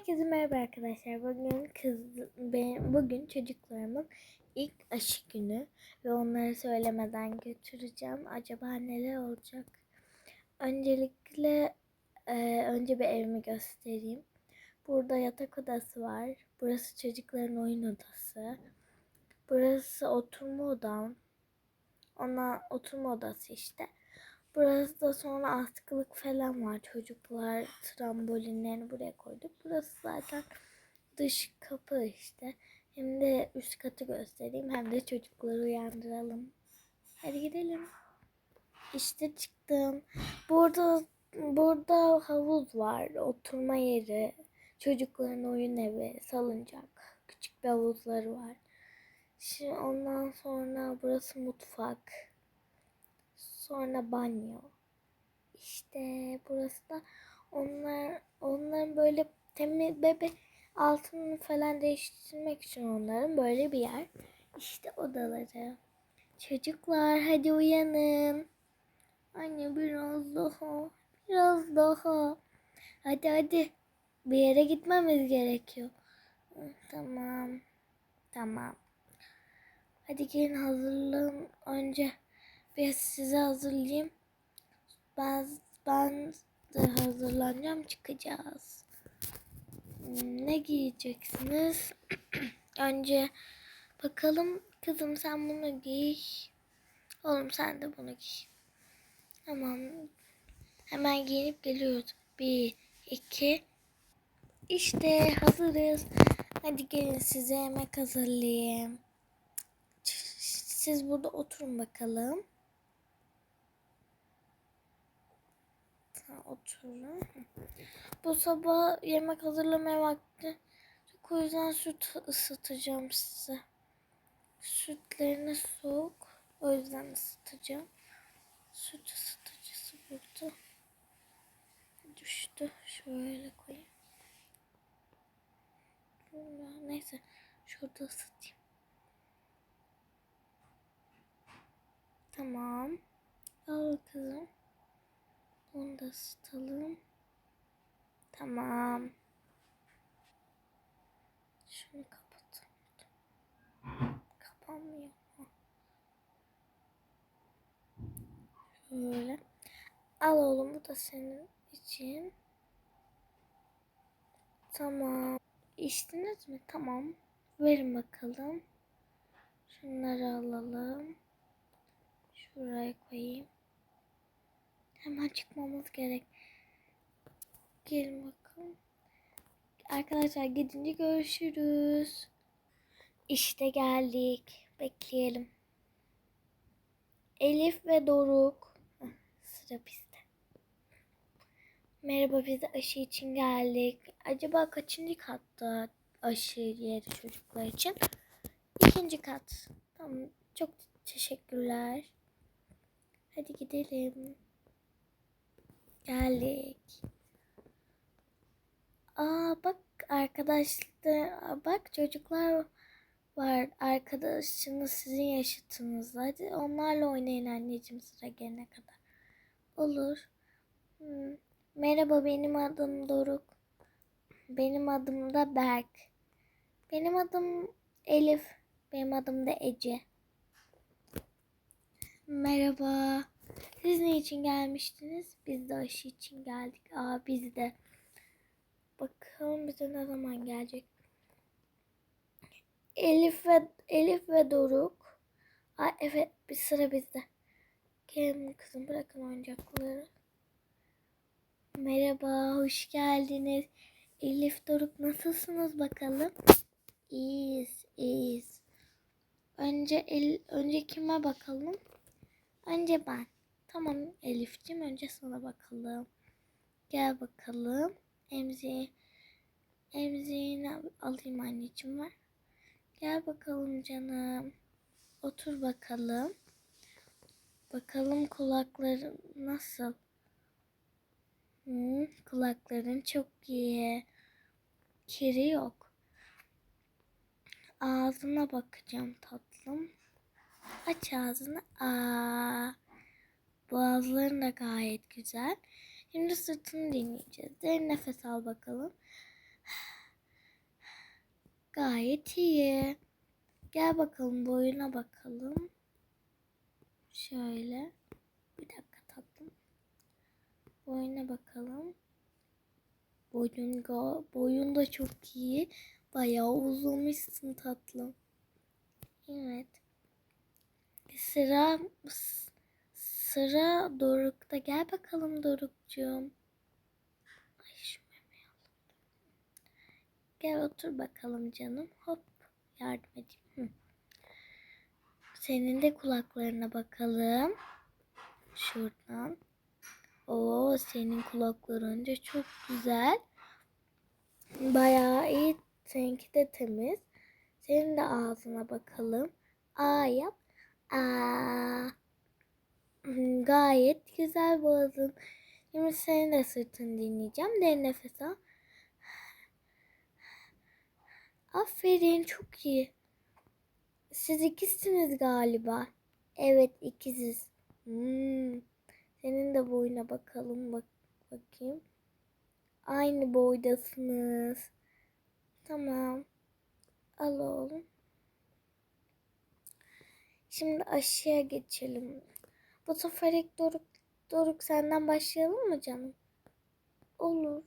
Herkese merhaba arkadaşlar. Bugün kız ben, bugün çocuklarımın ilk aşı günü ve onları söylemeden götüreceğim. Acaba neler olacak? Öncelikle e, önce bir evimi göstereyim. Burada yatak odası var. Burası çocukların oyun odası. Burası oturma odam. Ona oturma odası işte. Burası da sonra askılık falan var. Çocuklar trambolinlerini buraya koyduk. Burası zaten dış kapı işte. Hem de üst katı göstereyim hem de çocukları uyandıralım. Hadi gidelim. İşte çıktım. Burada burada havuz var, oturma yeri, çocukların oyun evi, salıncak, küçük bir havuzları var. Şimdi ondan sonra burası mutfak. Sonra banyo. İşte burası da onlar onların böyle temiz bebe altını falan değiştirmek için onların böyle bir yer. İşte odaları. Çocuklar hadi uyanın. Anne biraz daha. Biraz daha. Hadi hadi. Bir yere gitmemiz gerekiyor. Tamam. Tamam. Hadi gelin hazırlanın önce. Bir size hazırlayayım. Ben, ben de hazırlanacağım çıkacağız. Ne giyeceksiniz? Önce bakalım kızım sen bunu giy. Oğlum sen de bunu giy. Tamam. Hemen giyinip geliyoruz. Bir, iki. İşte hazırız. Hadi gelin size yemek hazırlayayım. Siz burada oturun bakalım. Oturun. Bu sabah yemek hazırlamaya vakti. O yüzden süt ısıtacağım size. Sütlerini soğuk. O yüzden ısıtacağım. Süt ısıtıcısı burada. Düştü. Şöyle koyayım. Neyse. Şurada ısıtayım. Tamam. Al kızım. Bunu da ısıtalım. Tamam. Şunu kapatalım. Kapanmıyor. Şöyle. Al oğlum bu da senin için. Tamam. İçtiniz mi? Tamam. Verin bakalım. Şunları alalım. Şuraya koyayım. Hemen çıkmamız gerek. Gelin bakalım. Arkadaşlar gidince görüşürüz. İşte geldik. Bekleyelim. Elif ve Doruk. sıra bizde. Merhaba biz aşı için geldik. Acaba kaçıncı katta aşı yeri çocuklar için? İkinci kat. Tamam. Çok teşekkürler. Hadi gidelim. Geldik. Aa bak arkadaşlar bak çocuklar var arkadaşınız sizin yaşıtınızda. Hadi onlarla oynayın anneciğim sıra gelene kadar. Olur. Hmm. Merhaba benim adım Doruk. Benim adım da Berk. Benim adım Elif. Benim adım da Ece. Merhaba. Siz ne için gelmiştiniz? Biz de aşı için geldik. Aa biz de. Bakalım bize ne zaman gelecek. Elif ve Elif ve Doruk. Aa evet bir sıra bizde. Gelin kızım bırakın oyuncakları. Merhaba, hoş geldiniz. Elif Doruk nasılsınız bakalım? İyiyiz, iyiyiz. Önce el, önce kime bakalım? Önce ben. Tamam Elif'ciğim önce sana bakalım. Gel bakalım. Emzi emziğini alayım anneciğim var. Gel bakalım canım. Otur bakalım. Bakalım kulakların nasıl? Hmm, kulakların çok iyi. Kiri yok. Ağzına bakacağım tatlım. Aç ağzını. Aa. Boğazların da gayet güzel. Şimdi sırtını dinleyeceğiz. Derin nefes al bakalım. Gayet iyi. Gel bakalım boyuna bakalım. Şöyle. Bir dakika tatlım. Boyuna bakalım. Boyun, boyun da çok iyi. Bayağı uzunmuşsun tatlım. Evet. Sıra sıra Doruk'ta. Gel bakalım Doruk'cuğum. Ay şu memeyi. Gel otur bakalım canım. Hop yardım edeyim. Hı. Senin de kulaklarına bakalım. Şuradan. Oo senin kulakların da çok güzel. Bayağı iyi. Seninki de temiz. Senin de ağzına bakalım. Aa yap. Aa. Hmm, Gayet güzel boğazın. Şimdi senin de sırtını dinleyeceğim. Derin nefes al. Aferin çok iyi. Siz ikisiniz galiba. Evet ikiziz. Hmm. Senin de boyuna bakalım bak bakayım. Aynı boydasınız. Tamam. Al oğlum. Şimdi aşıya geçelim. Bu sefer ilk Doruk, Doruk senden başlayalım mı canım? Olur.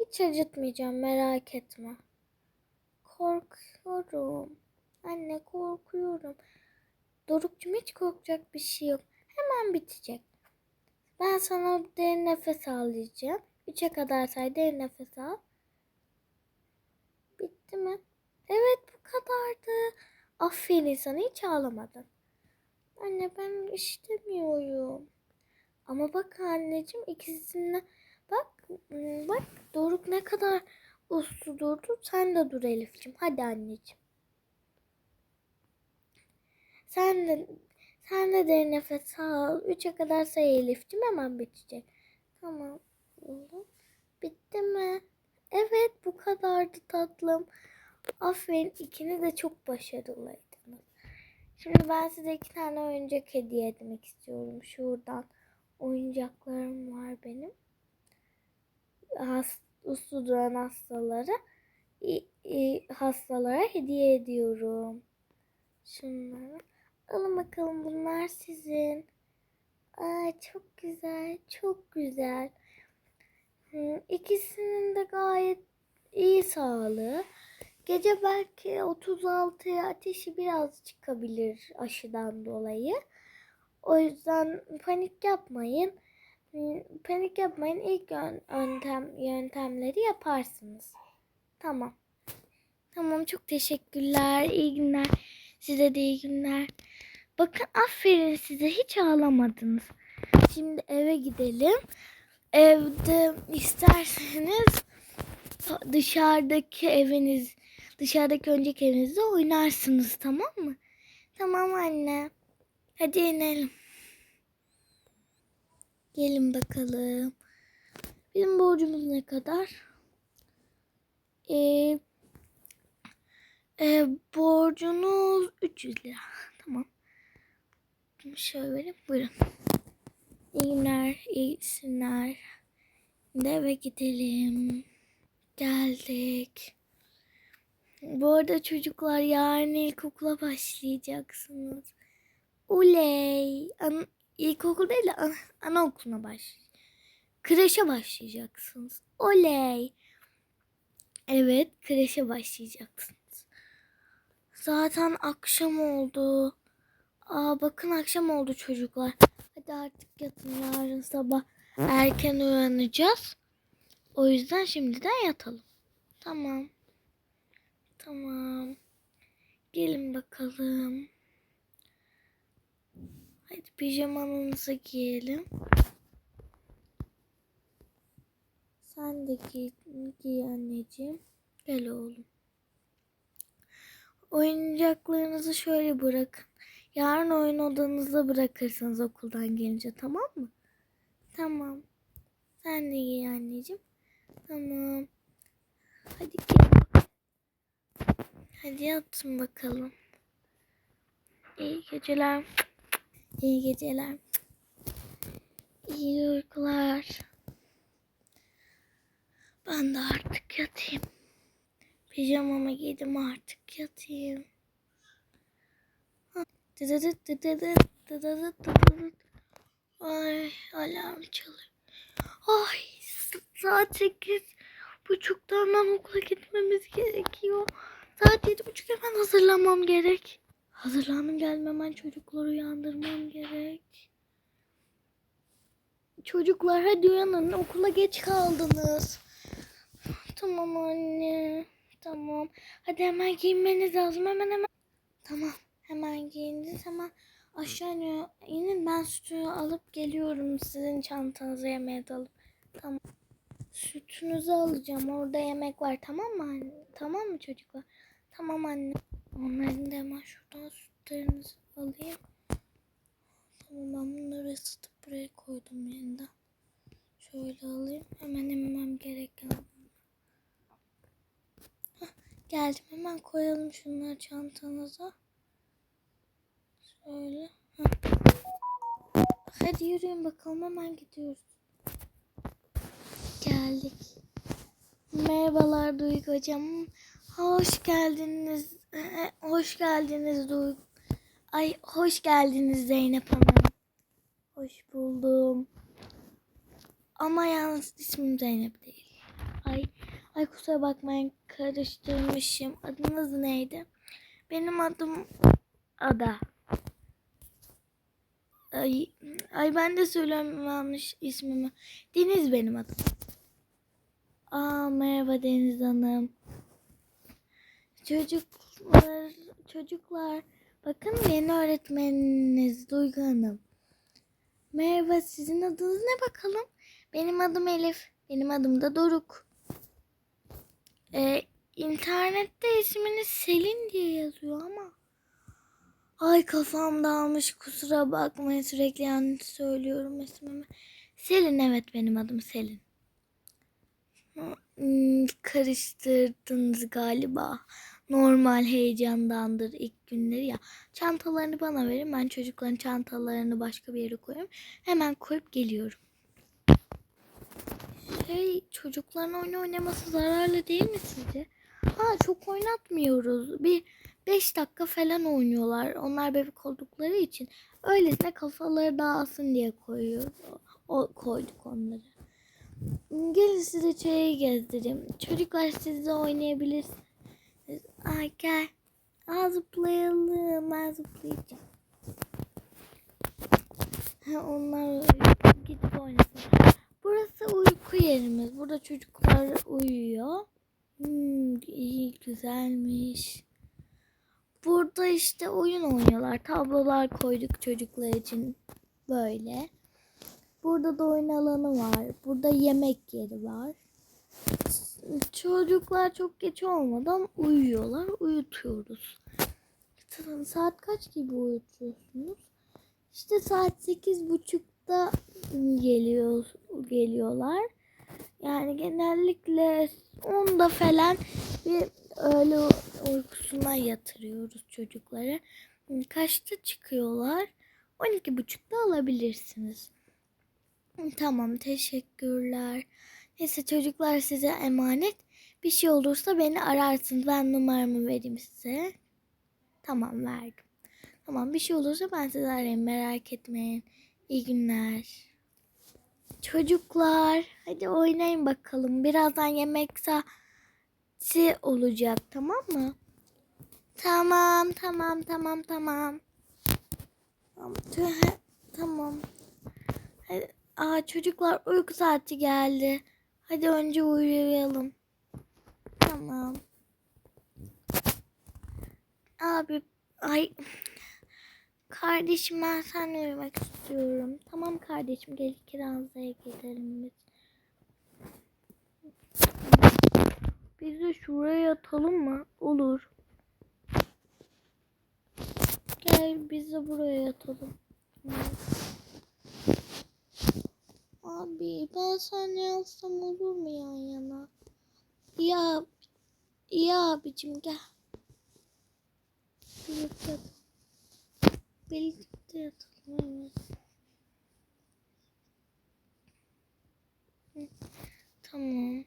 Hiç acıtmayacağım merak etme. Korkuyorum. Anne korkuyorum. Dorukcum hiç korkacak bir şey yok. Hemen bitecek. Ben sana derin nefes al diyeceğim. Üçe kadar say derin nefes al. Bitti mi? Evet bu kadardı. Aferin sana hiç ağlamadın. Anne ben istemiyorum. Ama bak anneciğim ikisine bak bak Doruk ne kadar uslu durdu. Sen de dur Elif'ciğim. Hadi anneciğim. Sen de sen de derin nefes al. Üçe kadar say Elif'ciğim hemen bitecek. Tamam. Bitti mi? Evet bu kadardı tatlım. Aferin ikiniz de çok başarılıydınız. Şimdi ben size iki tane oyuncak hediye etmek istiyorum. Şuradan oyuncaklarım var benim. Has, uslu duran hastalara hastalara hediye ediyorum. Şunları. Alın bakalım bunlar sizin. Aa, çok güzel, çok güzel. İkisinin de gayet iyi sağlığı. Gece belki 36'ya ateşi biraz çıkabilir aşıdan dolayı. O yüzden panik yapmayın. Panik yapmayın. İlk yön- yöntem yöntemleri yaparsınız. Tamam. Tamam çok teşekkürler. İyi günler. Size de iyi günler. Bakın aferin size hiç ağlamadınız. Şimdi eve gidelim. Evde isterseniz dışarıdaki eviniz dışarıdaki önceki evinizde oynarsınız tamam mı? Tamam anne. Hadi inelim. Gelin bakalım. Bizim borcumuz ne kadar? Ee, e, borcunuz 300 lira. Tamam. Şöyle vereyim. Buyurun. İyi günler, iyi günler. Eve gidelim. Geldik. Bu arada çocuklar yarın ilkokula başlayacaksınız. Oley. An ilkokul değil de an anaokuluna baş. Kreşe başlayacaksınız. Oley. Evet, kreşe başlayacaksınız. Zaten akşam oldu. Aa bakın akşam oldu çocuklar. Hadi artık yatın yarın sabah erken uyanacağız. O yüzden şimdiden yatalım. Tamam. Tamam. Gelin bakalım. Hadi pijamanızı giyelim. Sen de giy, giy anneciğim. Gel oğlum. Oyuncaklarınızı şöyle bırakın. Yarın oyun odanızda bırakırsınız okuldan gelince tamam mı? Tamam. Sen de giy anneciğim. Tamam. Hadi gel. Hadi yatın bakalım. İyi geceler. İyi geceler. İyi uykular. Ben de artık yatayım. Pijamamı giydim artık yatayım. Ay alarm çalıyor. Ay saat sekiz buçukta hemen okula gitmemiz gerekiyor. Saat yedi buçuk hemen hazırlanmam gerek. Hazırlandım gelmem hemen çocukları uyandırmam gerek. Çocuklar hadi uyanın okula geç kaldınız. Tamam anne. Tamam. Hadi hemen giyinmeniz lazım. Hemen hemen. Tamam. Hemen giyindiniz. Hemen aşağı inin. Ben sütü alıp geliyorum. Sizin çantanıza yemeğe de alıp. Tamam. Sütünüzü alacağım. Orada yemek var. Tamam mı anne? Tamam mı çocuklar? Tamam anne. Onların da hemen şuradan sütlerinizi alayım. Tamam ben bunları ısıtıp buraya koydum yeniden. Şöyle alayım. Hemen emmem gereken. Hah, geldim. Hemen koyalım şunları çantanıza. Şöyle. Hah. Hadi yürüyün bakalım. Hemen gidiyoruz. Geldik. Merhabalar Duygu hocam. Hoş geldiniz. Hoş geldiniz Duygu. Ay hoş geldiniz Zeynep Hanım. Hoş buldum. Ama yalnız ismim Zeynep değil. Ay, ay kusura bakmayın karıştırmışım. Adınız neydi? Benim adım Ada. Ay, ay ben de yanlış ismimi. Deniz benim adım. Aa merhaba Deniz Hanım. Çocuklar, çocuklar bakın yeni öğretmeniniz Duygu Hanım. Merhaba sizin adınız ne bakalım? Benim adım Elif. Benim adım da Doruk. Ee, internette isminiz Selin diye yazıyor ama. Ay kafam dağılmış kusura bakmayın sürekli yanlış söylüyorum ismimi. Selin evet benim adım Selin. Hmm, karıştırdınız galiba. Normal heyecandandır ilk günleri ya. Çantalarını bana verin. Ben çocukların çantalarını başka bir yere koyayım. Hemen koyup geliyorum. Şey çocukların oyun oynaması zararlı değil mi sizce? Ha çok oynatmıyoruz. Bir 5 dakika falan oynuyorlar. Onlar bebek oldukları için öylesine kafaları dağılsın diye koyuyoruz. O, koyduk onları. Gelin size çayı gezdireyim. Çocuklar siz de oynayabilirsiniz. Ay gel. Aa, zıplayalım. Ben. Ha, onlar gidip oynasın. Burası uyku yerimiz. Burada çocuklar uyuyor. Hmm, iyi güzelmiş. Burada işte oyun oynuyorlar. Tablolar koyduk çocuklar için böyle. Burada da oyun alanı var. Burada yemek yeri var. Çocuklar çok geç olmadan uyuyorlar. Uyutuyoruz. Saat kaç gibi uyutuyorsunuz? İşte saat sekiz buçukta geliyor geliyorlar. Yani genellikle onda falan bir öğle uykusuna yatırıyoruz çocukları. Kaçta çıkıyorlar? 12 buçukta alabilirsiniz. Tamam teşekkürler. Neyse çocuklar size emanet. Bir şey olursa beni ararsınız. Ben numaramı vereyim size. Tamam verdim. Tamam bir şey olursa ben sizi arayayım merak etmeyin. İyi günler. Çocuklar hadi oynayın bakalım. Birazdan yemek saati olacak tamam mı? Tamam tamam tamam tamam. Tamam. Aa çocuklar uyku saati geldi. Hadi önce uyuyalım. Tamam. Abi ay kardeşim ben seninle uyumak istiyorum. Tamam kardeşim gel kirazlığa gidelim biz. Biz de şuraya yatalım mı? Olur. Gel biz de buraya yatalım. Abi ben seninle yatsam olur mu yan yana? Ya İyi abicim gel. Birlikte yatalım. Birlikte yatalım. Evet. Tamam.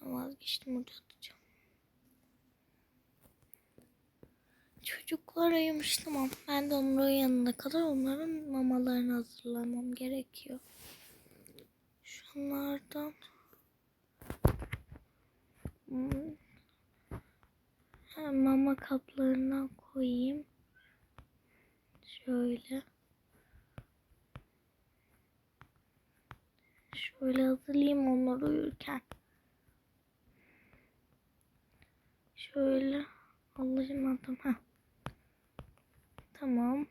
Vazgeçtim. geçtim orada Çocuklar uyumuş tamam. Ben de onların yanına kadar onların mamalarını hazırlamam gerekiyor. Şunlardan Hmm. Ha, mama kaplarından koyayım. Şöyle. Şöyle hazırlayayım onları uyurken. Şöyle. Allah'ım adım. Ha. Tamam.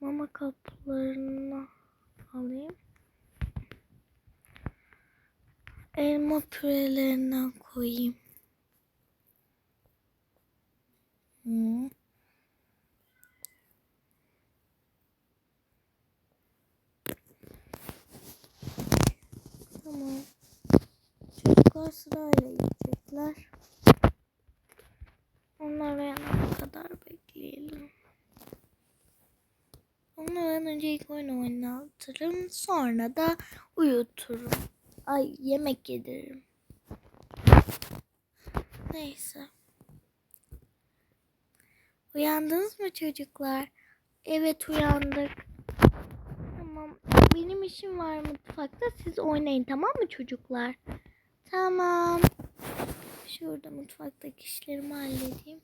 Mama kaplarını alayım. Elma pürelerinden koyayım. Hmm. Tamam. Çocuklar sırayla yiyecekler. Onlar uyanana kadar bekleyelim. Onlardan önce ilk oyun oynatırım. Sonra da uyuturum. Ay yemek yediririm. Neyse. Uyandınız mı çocuklar? Evet uyandık. Tamam. Benim işim var mutfakta. Siz oynayın tamam mı çocuklar? Tamam. Şurada mutfaktaki işlerimi halledeyim.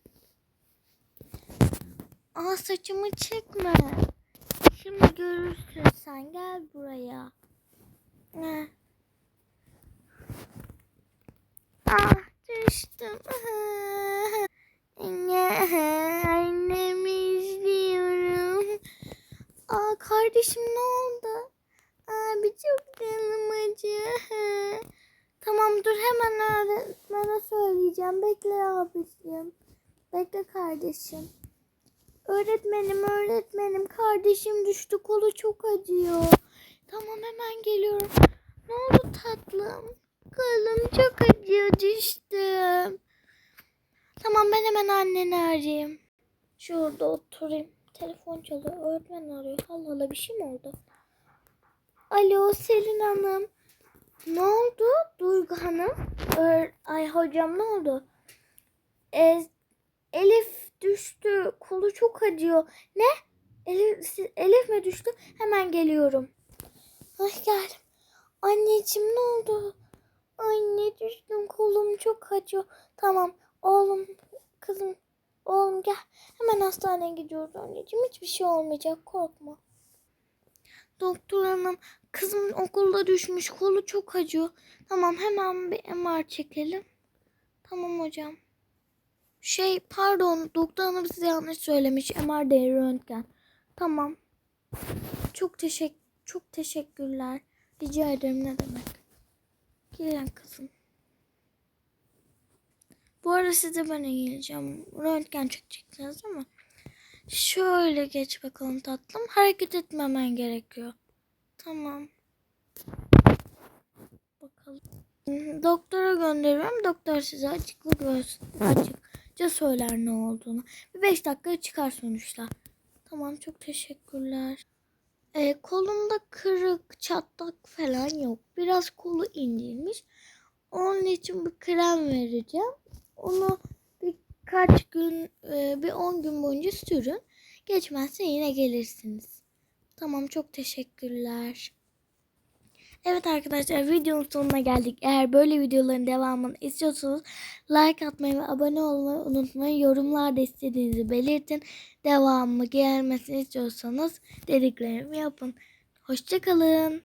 Aa saçımı çekme. Şimdi görürsün sen. Gel buraya. Ne? Ah düştüm. Annemi izliyorum. Aa kardeşim ne oldu? Abi çok canım acıyor. Tamam dur hemen öğretmene söyleyeceğim. Bekle abicim. Bekle kardeşim. Öğretmenim öğretmenim kardeşim düştü kolu çok acıyor. Tamam hemen geliyorum. Ne oldu tatlım? Kolum çok acıyor düştüm. Tamam ben hemen anneni arayayım. Şurada oturayım. Telefon çalıyor. Öğretmen arıyor. Allah Allah bir şey mi oldu? Alo Selin Hanım. Ne oldu Duygu Hanım? Öğ- Ay hocam ne oldu? E, Elif düştü. Kolu çok acıyor. Ne? Elif, Elif mi düştü? Hemen geliyorum. Ay geldim. Anneciğim ne oldu? Anne düştüm kolum çok acıyor. Tamam oğlum kızım oğlum gel. Hemen hastaneye gidiyoruz anneciğim. Hiçbir şey olmayacak korkma. Doktor hanım kızım okulda düşmüş kolu çok acıyor. Tamam hemen bir MR çekelim. Tamam hocam. Şey pardon doktor hanım size yanlış söylemiş. MR değil röntgen. Tamam. Çok teşekkür çok teşekkürler. Rica ederim ne demek. Gelin kızım. Bu arada size ben geleceğim. Röntgen çekeceksiniz değil mi? Şöyle geç bakalım tatlım. Hareket etmemen gerekiyor. Tamam. Bakalım. Doktora gönderiyorum. Doktor size açıklık gö- açıkça söyler ne olduğunu. Bir beş dakika çıkar sonuçlar. Tamam çok teşekkürler. Ee, kolunda kırık, çatlak falan yok. Biraz kolu indirmiş. Onun için bir krem vereceğim. Onu birkaç gün, e, bir 10 gün boyunca sürün. Geçmezse yine gelirsiniz. Tamam çok teşekkürler. Evet arkadaşlar videonun sonuna geldik. Eğer böyle videoların devamını istiyorsanız like atmayı ve abone olmayı unutmayın. Yorumlarda istediğinizi belirtin. Devamı gelmesini istiyorsanız dediklerimi yapın. Hoşçakalın.